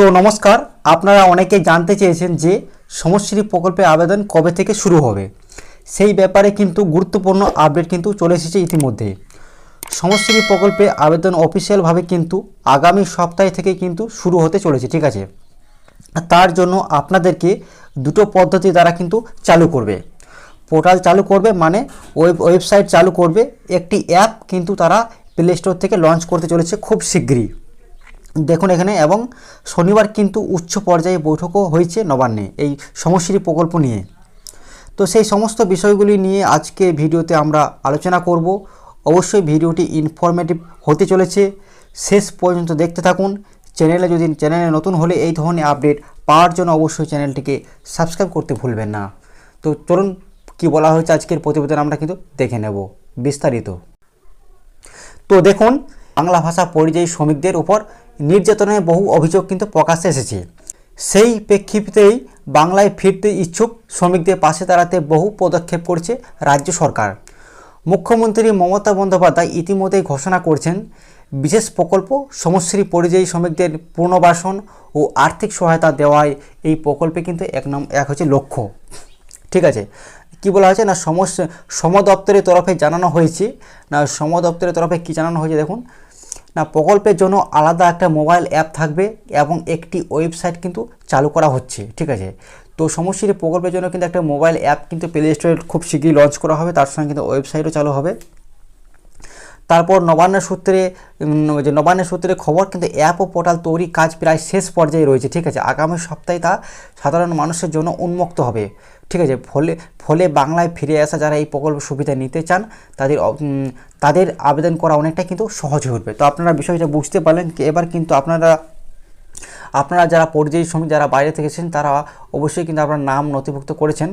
তো নমস্কার, আপনারা অনেকে জানতে চেয়েছেন যে সমশ্রী প্রকল্পে আবেদন কবে থেকে শুরু হবে। সেই ব্যাপারে কিন্তু গুরুত্বপূর্ণ আপডেট কিন্তু চলে এসেছে ইতিমধ্যে। সমশ্রী প্রকল্পে আবেদন অফিসিয়ালভাবে কিন্তু আগামী সপ্তাহ থেকে কিন্তু শুরু হতে চলেছে, ঠিক আছে? তার জন্য আপনাদেরকে দুটো পদ্ধতি দ্বারা কিন্তু চালু করবে। পোর্টাল চালু করবে মানে ওয়েব, ওয়েবসাইট চালু করবে। একটি অ্যাপ কিন্তু তারা প্লে স্টোর থেকে লঞ্চ করতে চলেছে খুব শীঘ্রই দেখুন এখানে, এবং শনিবার কিন্তু উচ্চ পর্যায়ে বৈঠকও হয়েছে নবান্নে এই সমশ্রী প্রকল্প নিয়ে। তো সেই সমস্ত বিষয়গুলি নিয়ে আজকে ভিডিওতে আমরা আলোচনা করব। অবশ্যই ভিডিওটি ইনফরমেটিভ হতে চলেছে। শেষ পর্যন্ত দেখতে থাকুন। চ্যানেলে যদি, চ্যানেলে নতুন হলে এই ধরনের আপডেট পাওয়ার জন্য অবশ্যই চ্যানেলটিকে সাবস্ক্রাইব করতে ভুলবেন না। তো চলুন, কি বলা হয়েছে আজকের প্রতিবেদন আমরা কিন্তু দেখে নেব বিস্তারিত। তো দেখুন, বাংলা ভাষা পরিযায়ী শ্রমিকদের উপর নির্যাতনের বহু অভিযোগ কিন্তু প্রকাশ্যে এসেছে। সেই প্রেক্ষিতেই বাংলায় ফিরতে ইচ্ছুক শ্রমিকদের পাশে দাঁড়াতে বহু পদক্ষেপ করছে রাজ্য সরকার। মুখ্যমন্ত্রী মমতা বন্দ্যোপাধ্যায় ইতিমধ্যেই ঘোষণা করছেন, বিশেষ প্রকল্প সমশ্রী পরিযায়ী শ্রমিকদের পুনর্বাসন ও আর্থিক সহায়তা দেওয়ায় এই প্রকল্পে কিন্তু এক নাম, এক হচ্ছে লক্ষ্য। ঠিক আছে, কি বলা হয়েছে না সমস্যা সম দপ্তরের তরফে জানানো হয়েছে। না সম দপ্তরের তরফে কি জানানো হয়েছে দেখুন। না, প্রকল্পের জন্য আলাদা একটা মোবাইল অ্যাপ থাকবে এবং একটি ওয়েবসাইট কিন্তু চালু করা হচ্ছে, ঠিক আছে? তো সমস্যার প্রকল্পের জন্য কিন্তু একটা মোবাইল অ্যাপ কিন্তু প্লে স্টোরে খুব শীঘ্রই লঞ্চ করা হবে, তার সঙ্গে কিন্তু ওয়েবসাইটও চালু হবে। তারপর নবান্ন সূত্রে যে নবান্ন সূত্রে খবর কিন্তু অ্যাপ ও পোর্টাল তৈরি কাজ প্রায় শেষ পর্যায়ে রয়েছে, ঠিক আছে? আগামী সপ্তাহে তা সাধারণ মানুষের জন্য উন্মুক্ত হবে। ঠিক আছে, ফলে ফলে বাংলায় ফিরে আসা যারা এই প্রকল্প সুবিধা নিতে চান, তাদের তাদের আবেদন করা অনেকটা কিন্তু সহজ হয়ে উঠবে। তো আপনারা বিষয়টা বুঝতে পারলেন এবার কিন্তু আপনারা আপনারা যারা পরিযায়ী শ্রমিক, যারা বাইরে থেকে এসেছেন, তারা অবশ্যই কিন্তু আপনার নাম নথিভুক্ত করেছেন।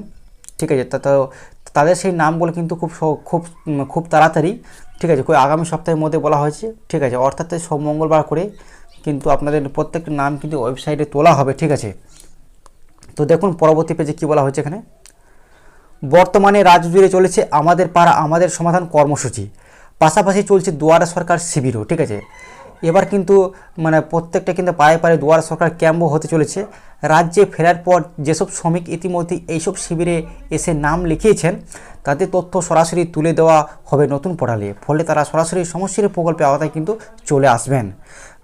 ঠিক আছে, তা, তো, তাদের সেই নামগুলো কিন্তু খুব খুব খুব তাড়াতাড়ি, ঠিক আছে আগামী সপ্তাহের মধ্যে বলা হয়েছে, ঠিক আছে, অর্থাৎ সব মঙ্গলবার করে কিন্তু আপনাদের প্রত্যেকটা নাম কিন্তু ওয়েবসাইটে তোলা হবে, ঠিক আছে। তো দেখুন পরবর্তী পেজে কী বলা হয়েছে এখানে? বর্তমানে রাজ্য জুড়ে চলেছে আমাদের পাড়া, আমাদের সমাধান কর্মসূচি। পাশাপাশি চলছে দুয়ারা সরকার শিবিরও, ঠিক আছে? এবার কিন্তু মানে প্রত্যেকটা কিন্তু পায়ে পায়ে দুয়ারা সরকার ক্যাম্পও হতে চলেছে। রাজ্যে ফেরার পর যেসব শ্রমিক ইতিমধ্যে এইসব শিবিরে এসে নাম লিখিয়েছেন তাদের তথ্য সরাসরি তুলে দেওয়া হবে নতুন পোর্টালে। ফলে তারা সরাসরি সমস্যার প্রকল্পে আওতায় কিন্তু চলে আসবেন।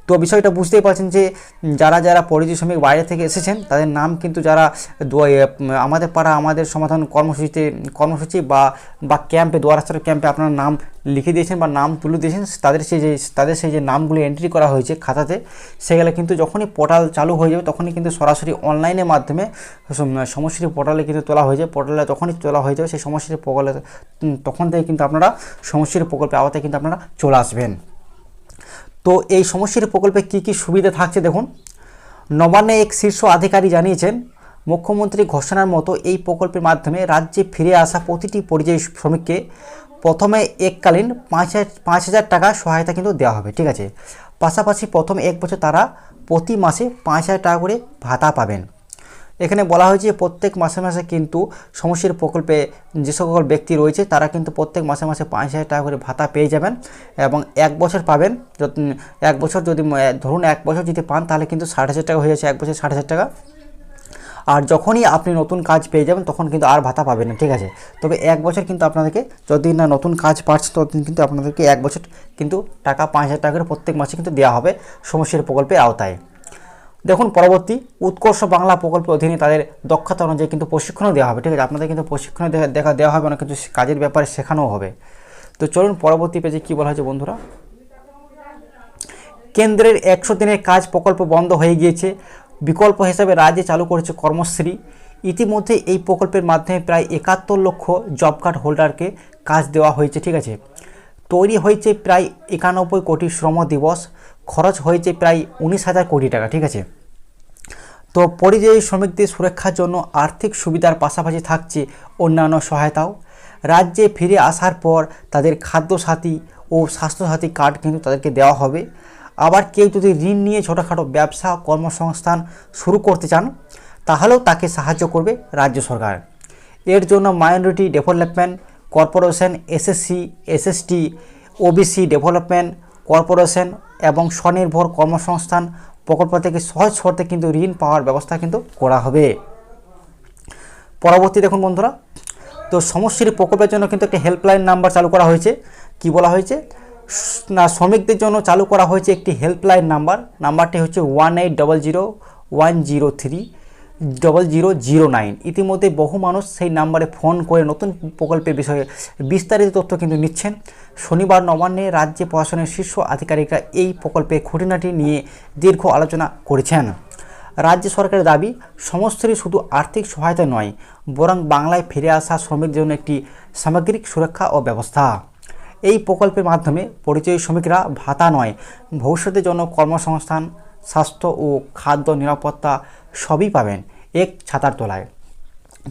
তো বিষয়টা বুঝতেই পারছেন যে যারা যারা পরিযায়ী শ্রমিক বাইরে থেকে এসেছেন, তাদের নাম কিন্তু যারা আমাদের পাড়া, আমাদের সমাধান কর্মসূচিতে, কর্মসূচি বা বা ক্যাম্পে দুয়ারাস্তর ক্যাম্পে আপনার নাম লিখে দিয়েছেন বা নাম তুলে দিয়েছেন, তাদের সেই যে, তাদের সেই যে নামগুলো এন্ট্রি করা হয়েছে খাতাতে, সেগুলো কিন্তু যখনই পোর্টাল চালু হয়ে যাবে, তখনই কিন্তু সরাসরি অনলাইনের মাধ্যমে সম- সমষ্টির পোর্টালে কিন্তু তোলা হয়ে যাবে পোর্টালে তখনই তোলা হয়ে যাবে, সেই সমষ্টির প্রকল্পে তখন থেকে কিন্তু আপনারা সমষ্টির প্রকল্পে আওতায় কিন্তু আপনারা চলে আসবেন। তো এই সমষ্টির প্রকল্পে কি কি সুবিধা থাকছে দেখুন। নবান্নে এক শীর্ষ আধিকারিক জানিয়েছেন, মুখ্যমন্ত্রী ঘোষণার মতো এই প্রকল্পের মাধ্যমে রাজ্যে ফিরে আসা প্রতিটি পরিযায়ী শ্রমিককে প্রথমে এককালীন পাঁচ পাঁচ হাজার টাকা সহায়তা কিন্তু দেওয়া হবে, ঠিক আছে? পাশাপাশি প্রথম এক বছর তারা প্রতি মাসে পাঁচ হাজার টাকা করে ভাতা পাবেন। এখানে বলা হয়েছে প্রত্যেক মাসে মাসে কিন্তু সমষ্টির প্রকল্পে যে সকল ব্যক্তি রয়েছে, তারা কিন্তু প্রত্যেক মাসে মাসে পাঁচ হাজার টাকা করে ভাতা পেয়ে যাবেন এবং এক বছর পাবেন। এক বছর যদি ধরুন এক বছর যদি পান, তাহলে কিন্তু ষাট হাজার টাকা হয়ে যাচ্ছে, এক বছর ষাট হাজার টাকা। আর যখনই আপনি নতুন কাজ পেয়ে যাবেন, তখন কিন্তু আর ভাতা পাবেন না, ঠিক আছে? তবে এক বছর কিন্তু আপনাদেরকে যদি না নতুন কাজ পাচ্ছেন, ততদিন কিন্তু আপনাদেরকে এক বছর কিন্তু টাকা, পাঁচ হাজার টাকা করে প্রত্যেক মাসে কিন্তু দেওয়া হবে সমস্যার প্রকল্পের আওতায়। দেখুন, পরবর্তী উৎকর্ষ বাংলা প্রকল্পের অধীনে তাদের দক্ষতা অনুযায়ী কিন্তু প্রশিক্ষণও দেওয়া হবে, ঠিক আছে? আপনাদের কিন্তু প্রশিক্ষণ দেখা দেওয়া হবে, অনেক কিছু কাজের ব্যাপারে শেখানোও হবে। তো চলুন, পরবর্তী পেজে কী বলা হয়েছে বন্ধুরা? কেন্দ্রের একশো দিনের কাজ প্রকল্প বন্ধ হয়ে গিয়েছে। বিকল্প হিসাবে রাজ্যে চালু করেছে কর্মশ্রী। ইতিমধ্যে এই প্রকল্পের মাধ্যমে প্রায় একাত্তর লক্ষ জব কার্ড হোল্ডারকে কাজ দেওয়া হয়েছে, ঠিক আছে? তৈরি হয়েছে প্রায় একানব্বই কোটি শ্রম দিবস। খরচ হয়েছে প্রায় উনিশ হাজার কোটি টাকা, ঠিক আছে? তো পরিযায়ী শ্রমিকদের সুরক্ষার জন্য আর্থিক সুবিধার পাশাপাশি থাকছে অন্যান্য সহায়তাও। রাজ্যে ফিরে আসার পর তাদের খাদ্যসাথী ও স্বাস্থ্যসাথী কার্ড কিন্তু তাদেরকে দেওয়া হবে। আবার কেউ যদি ঋণ নিয়ে ছোটোখাটো ব্যবসা, কর্মসংস্থান শুরু করতে চান, তাহলেও তাকে সাহায্য করবে রাজ্য সরকার। এর জন্য minority development corporation, SSC, SST, OBC development corporation এবং স্বনির্ভর কর্মসংস্থান প্রকল্প থেকে সহজ শর্তে কিন্তু ঋণ পাওয়ার ব্যবস্থা কিন্তু করা হবে। পরবর্তী দেখুন বন্ধুরা, তো সমস্যার প্রকল্পের জন্য কিন্তু একটি হেল্পলাইন নাম্বার চালু করা হয়েছে। কি বলা হয়েছে? না, শ্রমিকদের জন্য চালু করা হয়েছে একটি হেল্পলাইন নাম্বার নাম্বারটি হচ্ছে one eight double zero one zero three double zero zero nine ইতিমধ্যে বহু মানুষ সেই নাম্বারে ফোন করে নতুন প্রকল্পের বিষয়ে বিস্তারিত তথ্য কিন্তু নিচ্ছেন। শনিবার নবান্নে রাজ্যে প্রশাসনের শীর্ষ আধিকারিকরা এই প্রকল্পের খুঁটিনাটি নিয়ে দীর্ঘ আলোচনা করেছেন। রাজ্য সরকারের দাবি, সমস্তরই শুধু আর্থিক সহায়তা নয়, বরং বাংলায় ফিরে আসা শ্রমিকদের জন্য একটি সামগ্রিক সুরক্ষা ও ব্যবস্থা। এই প্রকল্পের মাধ্যমে পরিচয় শ্রমিকরা ভাতা নয় ভবিষ্যতের জন্য কর্মসংস্থান স্বাস্থ্য ও খাদ্য নিরাপত্তা সবই পাবেন এক ছাতার তলায়।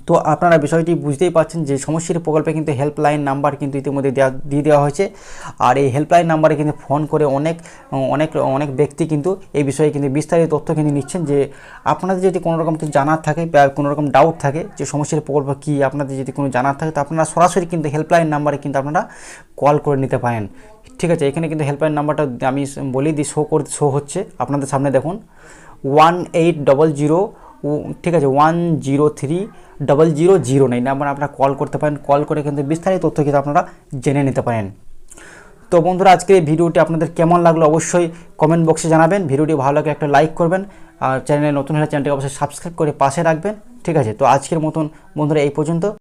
তো আপনারা বিষয়টি বুঝতেই পারছেন যে সমস্যার প্রকল্পে কিন্তু হেল্পলাইন নাম্বার কিন্তু ইতিমধ্যে দেওয়া দিয়ে দেওয়া হয়েছে। আর এই হেল্পলাইন নাম্বারে কিন্তু ফোন করে অনেক অনেক অনেক ব্যক্তি কিন্তু এই বিষয়ে কিন্তু বিস্তারিত তথ্য কিন্তু নিচ্ছেন যে আপনাদের যদি কোনো রকম কিছু জানার থাকে বা কোনো রকম ডাউট থাকে যে সমস্যার প্রকল্প কী, আপনাদের যদি কোনো জানার থাকে, তো আপনারা সরাসরি কিন্তু হেল্পলাইন নাম্বারে কিন্তু আপনারা কল করে নিতে পারেন। ঠিক আছে, এখানে কিন্তু হেল্পলাইন নাম্বারটা আমি বলি দিই শো করে শো হচ্ছে। আপনাদের সামনে দেখুন ওয়ান এইট ডবল জিরো ঠিক আছে one zero three double zero zero nine number আপনারা কল করতে পারেন। কল করে কিন্তু বিস্তারিত তথ্য কিন্তু আপনারা জেনে নিতে পারেন। তো বন্ধুরা আজকে এই ভিডিওটি আপনাদের কেমন লাগল অবশ্যই কমেন্ট বক্সে জানাবেন। ভিডিওটি ভালো লাগে একটা লাইক করবেন। আর চ্যানেলে নতুন হলে চ্যানেলটি অবশ্যই সাবস্ক্রাইব করে পাশে রাখবেন। ঠিক আছে, তো আজকের মতন বন্ধুরা এই পর্যন্ত।